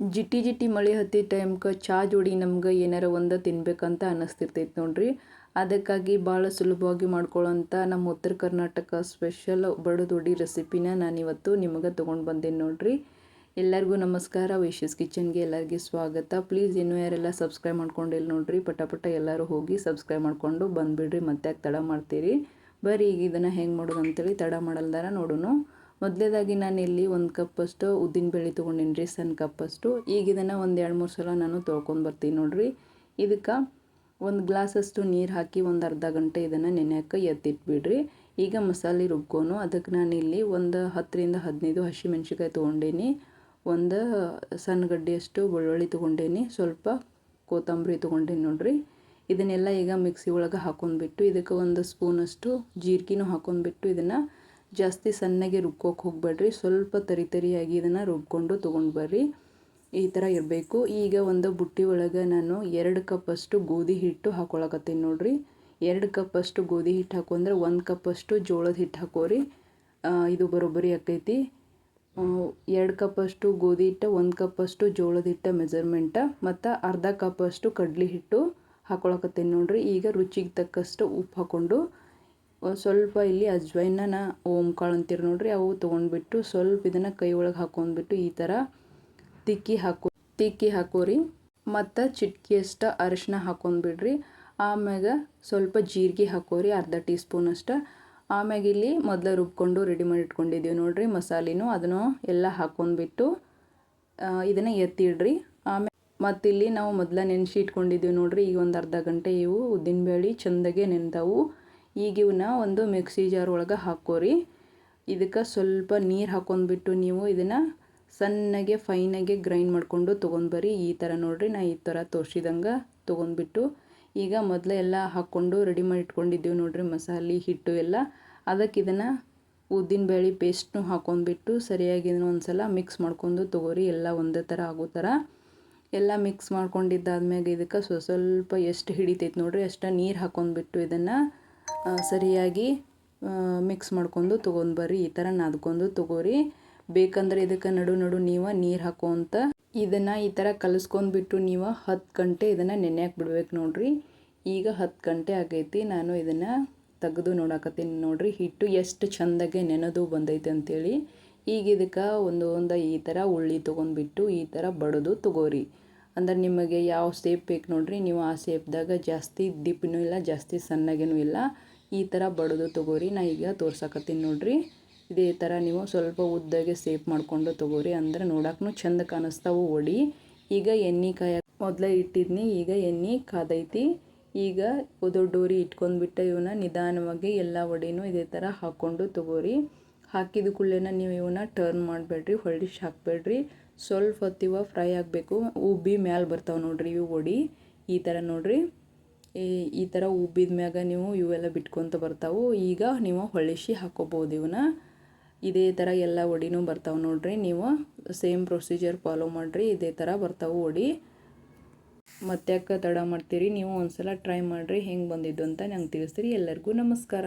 ಜಿಟಿ ಜಿಟ್ಟಿ ಮಳೆ ಹತ್ತಿದ ಟೈಮ್ಗೆ ಚಾ ಜೋಡಿ ನಮ್ಗೆ ಏನಾರ ಒಂದು ತಿನ್ಬೇಕಂತ ಅನ್ನಿಸ್ತಿರ್ತೈತೆ ನೋಡ್ರಿ. ಅದಕ್ಕಾಗಿ ಭಾಳ ಸುಲಭವಾಗಿ ಮಾಡ್ಕೊಳ್ಳೋಂಥ ನಮ್ಮ ಉತ್ತರ ಕರ್ನಾಟಕ ಸ್ಪೆಷಲ್ ಬಡದೊಡಿ ರೆಸಿಪಿನ ನಾನಿವತ್ತು ನಿಮಗೆ ತೊಗೊಂಡು ಬಂದೇನೆ ನೋಡ್ರಿ. ಎಲ್ಲರಿಗೂ ನಮಸ್ಕಾರ. ವಿಶಸ್ ಕಿಚನ್ಗೆ ಎಲ್ಲರಿಗೂ ಸ್ವಾಗತ. ಪ್ಲೀಸ್ ಇನ್ನೂ ಯಾರೆಲ್ಲ ಸಬ್ಸ್ಕ್ರೈಬ್ ಮಾಡ್ಕೊಂಡಿಲ್ಲ ನೋಡ್ರಿ ಪಟ ಪಟ ಎಲ್ಲರೂ ಹೋಗಿ ಸಬ್ಸ್ಕ್ರೈಬ್ ಮಾಡಿಕೊಂಡು ಬಂದುಬಿಡ್ರಿ. ಮತ್ತೆ ತಡ ಮಾಡ್ತೀರಿ. ಬರೀ ಈಗ ಇದನ್ನು ಹೆಂಗೆ ಮಾಡೋದು ಅಂತೇಳಿ ತಡ ಮಾಡಲ್ದಾರ ನೋಡೋಣ ಮೊದಲೇದಾಗಿ ನಾನು ಇಲ್ಲಿ ಒಂದು ಕಪ್ಪಷ್ಟು ಉದ್ದಿನ ಬೇಳೆ ತೊಗೊಂಡೀನಿ ರೀ ಸಣ್ಣ ಕಪ್ಪಷ್ಟು. ಈಗ ಇದನ್ನು ಒಂದು ಎರಡು ಮೂರು ಸಲ ನಾನು ತೊಳ್ಕೊಂಡು ಬರ್ತೀನಿ ನೋಡಿರಿ. ಇದಕ್ಕೆ ಒಂದು ಗ್ಲಾಸಷ್ಟು ನೀರು ಹಾಕಿ ಒಂದು ಅರ್ಧ ಗಂಟೆ ಇದನ್ನು ನೆನೆಯೋಕೆ ಎತ್ತಿಟ್ಬಿಡ್ರಿ. ಈಗ ಮಸಾಲೆ ರುಬ್ಕೋನು. ಅದಕ್ಕೆ ನಾನು ಇಲ್ಲಿ ಒಂದು ಹತ್ತರಿಂದ ಹದಿನೈದು ಹಸಿಮೆಣ್ಸಿಕಾಯಿ ತೊಗೊಂಡೇನಿ. ಒಂದು ಸಣ್ಣ ಗಡ್ಡೆಯಷ್ಟು ಬೆಳ್ಳುಳ್ಳಿ ತೊಗೊಂಡೇನಿ. ಸ್ವಲ್ಪ ಕೊತ್ತಂಬರಿ ತೊಗೊಂಡೇನಿ ನೋಡಿರಿ. ಇದನ್ನೆಲ್ಲ ಈಗ ಮಿಕ್ಸಿ ಒಳಗೆ ಹಾಕೊಂಡ್ಬಿಟ್ಟು ಇದಕ್ಕೆ ಒಂದು ಸ್ಪೂನಷ್ಟು ಜೀರಿಗೆನೂ ಹಾಕೊಂಡ್ಬಿಟ್ಟು ಇದನ್ನು ಜಾಸ್ತಿ ಸಣ್ಣಗೆ ರುಬ್ಕೋಕೆ ಹೋಗಬೇಡ್ರಿ. ಸ್ವಲ್ಪ ತರಿ ತರಿಯಾಗಿ ಇದನ್ನು ರುಬ್ಕೊಂಡು ತೊಗೊಂಡು ಬರ್ರಿ. ಈ ಥರ ಇರಬೇಕು. ಈಗ ಒಂದು ಬುಟ್ಟಿ ಒಳಗೆ ನಾನು ಎರಡು ಕಪ್ಪಷ್ಟು ಗೋಧಿ ಹಿಟ್ಟು ಹಾಕೊಳಕತ್ತೀನಿ ನೋಡ್ರಿ. ಎರಡು ಕಪ್ಪಷ್ಟು ಗೋಧಿ ಹಿಟ್ಟು ಹಾಕೊಂಡ್ರೆ ಒಂದು ಕಪ್ಪಷ್ಟು ಜೋಳದ ಹಿಟ್ಟು ಹಾಕೋರಿ. ಇದು ಬರೋಬ್ಬರಿ ಆಕೈತಿ. ಎರಡು ಕಪ್ಪಷ್ಟು ಗೋಧಿ ಹಿಟ್ಟು, ಒಂದು ಕಪ್ಪಷ್ಟು ಜೋಳದ ಹಿಟ್ಟು ಮೆಜರ್ಮೆಂಟ, ಮತ್ತು ಅರ್ಧ ಕಪ್ಪಷ್ಟು ಕಡ್ಲಿ ಹಿಟ್ಟು ಹಾಕೊಳಕತ್ತೀನಿ ನೋಡ್ರಿ. ಈಗ ರುಚಿಗೆ ತಕ್ಕಷ್ಟು ಉಪ್ಪು ಹಾಕ್ಕೊಂಡು ಸ್ವಲ್ಪ ಇಲ್ಲಿ ಅಜ್ವೈನನ ಓಮ್ ಕಾಳು ಅಂತೀರಿ ನೋಡ್ರಿ, ಅವು ತೊಗೊಂಡ್ಬಿಟ್ಟು ಸ್ವಲ್ಪ ಇದನ್ನು ಕೈ ಒಳಗೆ ಹಾಕೊಂಡ್ಬಿಟ್ಟು ಈ ಥರ ತಿಕ್ಕಿ ಹಾಕೋ, ತಿಕ್ಕಿ ಹಾಕೋರಿ. ಮತ್ತು ಚಿಟ್ಕಿಯಷ್ಟು ಅರಿಶಿನ ಹಾಕೊಂಡ್ಬಿಡ್ರಿ ಆಮ್ಯಾಗ ಸ್ವಲ್ಪ ಜೀರಿಗೆ ಹಾಕೋರಿ, ಅರ್ಧ ಟೀ ಸ್ಪೂನ್ ಅಷ್ಟು. ಆಮ್ಯಾಗ ಇಲ್ಲಿ ಮೊದಲು ರುಬ್ಕೊಂಡು ರೆಡಿ ಮಾಡಿ ಇಟ್ಕೊಂಡಿದ್ದೀವಿ ನೋಡ್ರಿ ಮಸಾಲೆನೂ, ಅದನ್ನು ಎಲ್ಲ ಹಾಕೊಂಡ್ಬಿಟ್ಟು ಇದನ್ನು ಎತ್ತಿಡ್ರಿ. ಆಮೇಲೆ ಮತ್ತಿಲ್ಲಿ ನಾವು ಮೊದಲ ನೆನೆಸಿ ಇಟ್ಕೊಂಡಿದ್ದೀವಿ ನೋಡ್ರಿ, ಈಗ ಒಂದು ಅರ್ಧ ಗಂಟೆ ಇವು ಉದ್ದಿನಬೇಳೆ ಚೆಂದಾಗೆ ನೆನೆದವು. ಈಗ ಇವನ್ನ ಒಂದು ಮಿಕ್ಸಿ ಜಾರ್ ಒಳಗೆ ಹಾಕೋರಿ. ಇದಕ್ಕೆ ಸ್ವಲ್ಪ ನೀರು ಹಾಕೊಂಡ್ಬಿಟ್ಟು ನೀವು ಇದನ್ನು ಸಣ್ಣಗೆ, ಫೈನಾಗೆ ಗ್ರೈಂಡ್ ಮಾಡಿಕೊಂಡು ತೊಗೊಂಡ್ಬರಿ. ಈ ಥರ ನೋಡಿರಿ, ನಾ ಈ ಥರ ತೋರಿಸಿದಂಗೆ ತೊಗೊಂಡ್ಬಿಟ್ಟು ಈಗ ಮೊದಲೇ ಎಲ್ಲ ಹಾಕ್ಕೊಂಡು ರೆಡಿ ಮಾಡಿ ಇಟ್ಕೊಂಡಿದ್ದೀವಿ ನೋಡಿರಿ, ಮಸಾಲೆ, ಹಿಟ್ಟು ಎಲ್ಲ. ಅದಕ್ಕೆ ಇದನ್ನು ಉದ್ದಿನ ಬೇಳೆ ಪೇಸ್ಟ್ನು ಹಾಕೊಂಡ್ಬಿಟ್ಟು ಸರಿಯಾಗಿ ಇದನ್ನು ಒಂದು ಸಲ ಮಿಕ್ಸ್ ಮಾಡ್ಕೊಂಡು ತೊಗೋರಿ. ಎಲ್ಲ ಒಂದೇ ಥರ ಆಗೋ ಥರ ಎಲ್ಲ ಮಿಕ್ಸ್ ಮಾಡ್ಕೊಂಡಿದ್ದಾದ್ಮ್ಯಾಗ ಇದಕ್ಕೆ ಸ್ವಸ್ವಲ್ಪ ಎಷ್ಟು ಹಿಡಿತೈತೆ ನೋಡಿರಿ, ಅಷ್ಟು ನೀರು ಹಾಕೊಂಡ್ಬಿಟ್ಟು ಇದನ್ನು ಸರಿಯಾಗಿ ಮಿಕ್ಸ್ ಮಾಡ್ಕೊಂಡು ತೊಗೊಂಡು ಬರ್ರಿ, ಈ ಥರ ನಾದ್ಕೊಂಡು ತೊಗೋರಿ. ಬೇಕಂದ್ರೆ ಇದಕ್ಕೆ ನಡು ನಡು ನೀವು ನೀರು ಹಾಕೋಂತ ಇದನ್ನು ಈ ಥರ ಕಲಿಸ್ಕೊಂಡ್ಬಿಟ್ಟು ನೀವು ಹತ್ತು ಗಂಟೆ ಇದನ್ನು ನೆನೆಯಕ್ಕೆ ಬಿಡ್ಬೇಕು ನೋಡಿರಿ. ಈಗ ಹತ್ತು ಗಂಟೆ ಆಗೈತಿ, ನಾನು ಇದನ್ನು ತೆಗೆದು ನೋಡಕತ್ತೀನಿ ನೋಡಿರಿ. ಹಿಟ್ಟು ಎಷ್ಟು ಚೆಂದಾಗೆ ನೆನೆದು ಬಂದೈತೆ ಅಂಥೇಳಿ ಈಗ ಇದಕ್ಕೆ ಒಂದು ಒಂದು ಈ ಥರ ಉಳ್ಳಿ ತೊಗೊಂಡ್ಬಿಟ್ಟು ಈ ಥರ ಬಡಿದು ತೊಗೋರಿ. ಅಂದ್ರೆ ನಿಮಗೆ ಯಾವ ಸೇಪ್ ಬೇಕು ನೋಡಿರಿ, ನೀವು ಆ ಸೇಪ್ದಾಗ ಜಾಸ್ತಿ ದಿಪ್ಪನೂ ಇಲ್ಲ, ಜಾಸ್ತಿ ಸಣ್ಣಗೇನೂ ಇಲ್ಲ. ಈ ಥರ ಬಡದು ತೊಗೋರಿ, ನಾ ಈಗ ತೋರ್ಸಕತ್ತೀನಿ ನೋಡ್ರಿ. ಇದೇ ಥರ ನೀವು ಸ್ವಲ್ಪ ಉದ್ದಗೆ ಸೇಪ್ ಮಾಡಿಕೊಂಡು ತೊಗೋರಿ. ಅಂದ್ರೆ ನೋಡಕ್ಕೂ ಚಂದ ಕಾಣಿಸ್ತಾವು ಒಡಿ ಈಗ ಎಣ್ಣೆ ಕಾಯ ಮೊದಲೇ ಇಟ್ಟಿದ್ನಿ, ಈಗ ಎಣ್ಣೆ ಕಾದೈತಿ. ಈಗ ದೊಡ್ಡೋರಿ ಇಟ್ಕೊಂಡ್ಬಿಟ್ಟು ಇವನ್ನ ನಿಧಾನವಾಗಿ ಎಲ್ಲ ಒಡಿನೂ ಇದೇ ಥರ ಹಾಕ್ಕೊಂಡು ತೊಗೋರಿ. ಹಾಕಿದ ಕೂಡಲೇನ ನೀವು ಇವನ್ನ ಟರ್ನ್ ಮಾಡಬೇಡ್ರಿ ಹೊಳ್ಳಿಶ್ ಹಾಕಬೇಡ್ರಿ. ಸ್ವಲ್ಪ ಹೊತ್ತಿವ ಫ್ರೈ ಆಗಬೇಕು, ಉಬ್ಬಿ ಮ್ಯಾಲೆ ಬರ್ತಾವೆ ನೋಡ್ರಿ ಇವು ಒಡಿ ಈ ಥರ ನೋಡ್ರಿ. ಈ ಈ ಥರ ಉಬ್ಬಿದ ಮ್ಯಾಗ ನೀವು ಇವೆಲ್ಲ ಬಿಟ್ಕೊಂತ ಬರ್ತಾವು. ಈಗ ನೀವು ಹೊಳಿಸಿ ಹಾಕೋಬೋದು ಇವನ್ನ ಇದೇ ಥರ ಎಲ್ಲ ಒಡಿನೂ ಬರ್ತಾವೆ ನೋಡ್ರಿ. ನೀವು ಸೇಮ್ ಪ್ರೊಸೀಜರ್ ಫಾಲೋ ಮಾಡಿರಿ. ಇದೇ ಥರ ಬರ್ತಾವೆ ಒಡಿ. ಮತ್ತ್ಯಾಕೆ ತಡ ಮಾಡ್ತೀರಿ? ನೀವು ಒಂದ್ಸಲ ಟ್ರೈ ಮಾಡಿರಿ. ಹೆಂಗೆ ಬಂದಿದ್ದು ಅಂತ ನಂಗೆ ತಿಳಿಸ್ತೀರಿ. ಎಲ್ಲರಿಗೂ ನಮಸ್ಕಾರ.